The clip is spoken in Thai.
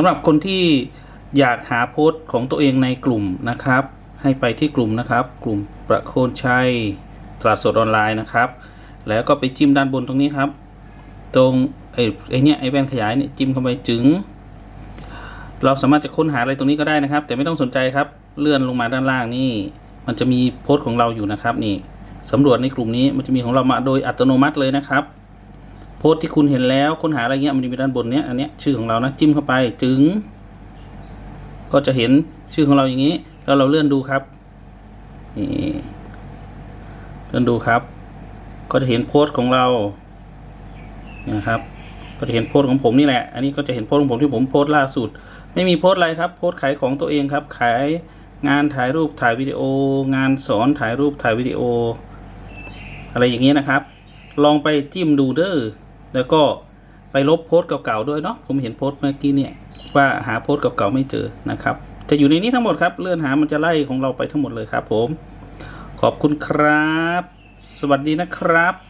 ำหรับคนที่อยากหาโพสต์ของตัวเองในกลุ่มนะครับ ให้ไปที่กลุ่มนะครับ กลุ่มประโคนชัยตลาดสดออนไลน์นะครับ แล้วก็ไปจิ้มด้านบนตรงนี้ครับ ตรงไอ้ไอ้เนี้ยไอ้แว่นขยายเนี่ยจิ้มเข้าไปจึง เราสามารถจะค้นหาอะไรตรงนี้ก็ได้นะครับ แต่ไม่ต้องสนใจครับเลื่อนลงมาด้านล่างนี่ มันจะมีโพสต์ของเราอยู่นะครับนี่สำรวจในกลุ่มนี้มันจะมีของเรามาโดยอัตโนมัติเลยนะครับ โพสต์ที่คุณเห็นแล้วค้นหาอะไรเงี้ยมันจะมีด้านบนเนี้ยอันเนี้ยชื่อของเรานะจิ้มเข้าไปจึง ก็จะเห็นชื่อของเราอย่างนี้ แล้วเราเลื่อนดูครับนี่เลื่อนดูครับ ก็จะเห็นโพสต์ของเรานะครับก็จะเห็นโพสต์ของผมนี่แหละ อันนี้ก็จะเห็นโพสต์ของผมที่ผมโพสต์ล่าสุด ไม่มีโพสต์อะไรครับ โพสต์ขายของตัวเองครับ ขายงานถ่ายรูปถ่ายวิดีโอ งานสอนถ่ายรูปถ่ายวิดีโอ อะไรอย่างนี้นะครับ ลองไปจิ้มดูเด้อ แล้วก็ไปลบโพสต์เก่าๆด้วยเนาะผมเห็นโพสต์เมื่อกี้เนี่ยว่าหาโพสต์เก่าๆไม่เจอนะครับ จะอยู่ในนี้ทั้งหมดครับเลื่อนหามันจะไล่ของเราไปทั้งหมดเลยครับ ผม ขอบคุณครับ สวัสดีนะครับ